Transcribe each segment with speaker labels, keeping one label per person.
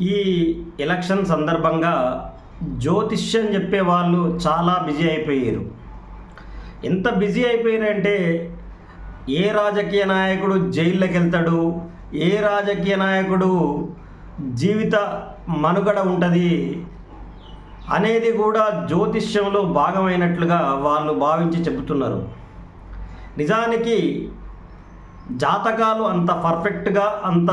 Speaker 1: ఈ ఎలక్షన్ సందర్భంగా జ్యోతిష్యం చెప్పే వాళ్ళు చాలా బిజీ అయిపోయారు. ఎంత బిజీ అయిపోయారంటే ఏ రాజకీయ నాయకుడు జైల్లోకి వెళ్తాడు ఏ రాజకీయ నాయకుడు జీవిత మనుగడ ఉంటుంది అనేది కూడా జ్యోతిష్యంలో భాగమైనట్లుగా వాళ్ళు భావించి చెబుతున్నారు. నిజానికి జాతకాలు అంత పర్ఫెక్ట్గా అంత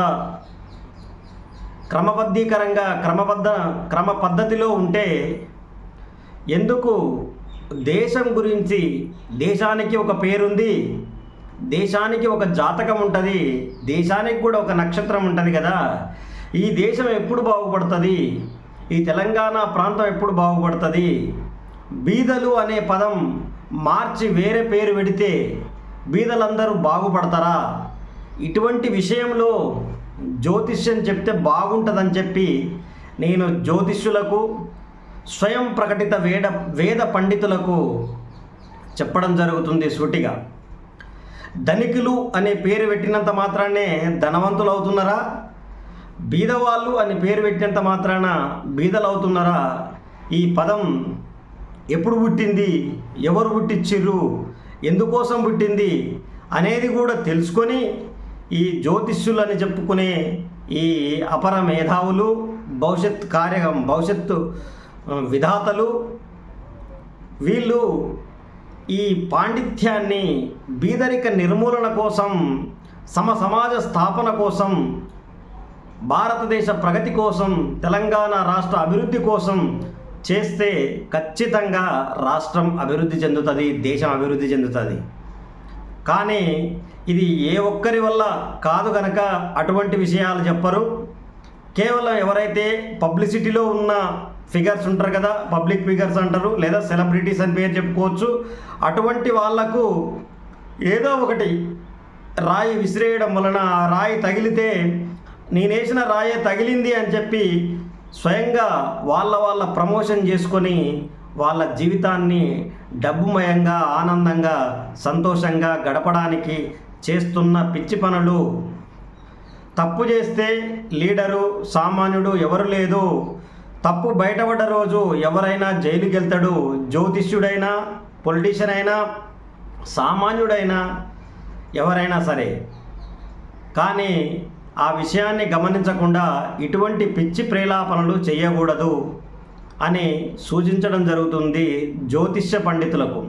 Speaker 1: క్రమబద్ధీకరంగా క్రమబద్ధ క్రమ పద్ధతిలో ఉంటే ఎందుకు దేశం గురించి దేశానికి ఒక పేరుంది దేశానికి ఒక జాతకం ఉంటుంది దేశానికి కూడా ఒక నక్షత్రం ఉంటుంది కదా? ఈ దేశం ఎప్పుడు బాగుపడుతుంది? ఈ తెలంగాణ ప్రాంతం ఎప్పుడు బాగుపడుతుంది? బీదలు అనే పదం మార్చి వేరే పేరు పెడితే బీదలందరూ బాగుపడతారా? ఇటువంటి విషయంలో జ్యోతిష్యం చెప్తే బాగుంటుందని చెప్పి నేను జ్యోతిష్యులకు స్వయం ప్రకటిత వేద వేద పండితులకు చెప్పడం జరుగుతుంది సూటిగా. ధనికులు అనే పేరు పెట్టినంత మాత్రాన్నే ధనవంతులు అవుతున్నారా? బీదవాళ్ళు అని పేరు పెట్టినంత మాత్రాన బీదలు అవుతున్నారా ఈ పదం ఎప్పుడు పుట్టింది? ఎవరు పుట్టించిర్రు ఎందుకోసం పుట్టింది? అనేది కూడా తెలుసుకొని ఈ జ్యోతిష్యులు అని చెప్పుకునే ఈ అపర మేధావులు భవిష్యత్ కార్య భవిష్యత్తు విధాతలు వీళ్ళు ఈ పాండిత్యాన్ని బీదరిక నిర్మూలన కోసం సమ సమాజ స్థాపన కోసం భారతదేశ ప్రగతి కోసం తెలంగాణ రాష్ట్ర అభివృద్ధి కోసం చేస్తే ఖచ్చితంగా రాష్ట్రం అభివృద్ధి చెందుతుంది దేశం అభివృద్ధి చెందుతుంది. కానీ ఇది ఏ ఒక్కరి వల్ల కాదు గనక అటువంటి విషయాలు చెప్పరు. కేవలం ఎవరైతే పబ్లిసిటీలో ఉన్న ఫిగర్స్ ఉంటారు కదా పబ్లిక్ ఫిగర్స్ అంటారు లేదా సెలబ్రిటీస్ అని పేరు చెప్పుకోవచ్చు అటువంటి వాళ్ళకు ఏదో ఒకటి రాయి విసిరేయడం వలన ఆ రాయి తగిలితే నేనేసిన రాయే తగిలింది అని చెప్పి స్వయంగా వాళ్ళ వాళ్ళ ప్రమోషన్ చేసుకొని వాళ్ళ జీవితాన్ని డబ్బుమయంగా ఆనందంగా సంతోషంగా గడపడానికి చేస్తున్న పిచ్చి పనులు. తప్పు చేస్తే లీడరు సామాన్యుడు ఎవరు లేదు. తప్పు బయటపడ్డ రోజు ఎవరైనా జైలుకి వెళ్తాడు జ్యోతిష్యుడైనా పొలిటీషియన్ అయినా సామాన్యుడైనా ఎవరైనా సరే. కానీ ఆ విషయాన్ని గమనించకుండా ఇటువంటి పిచ్చి ప్రేలాపనలు చేయకూడదు. అని సూచించడం జరుగుతుంది జ్యోతిష్య పండితులకు.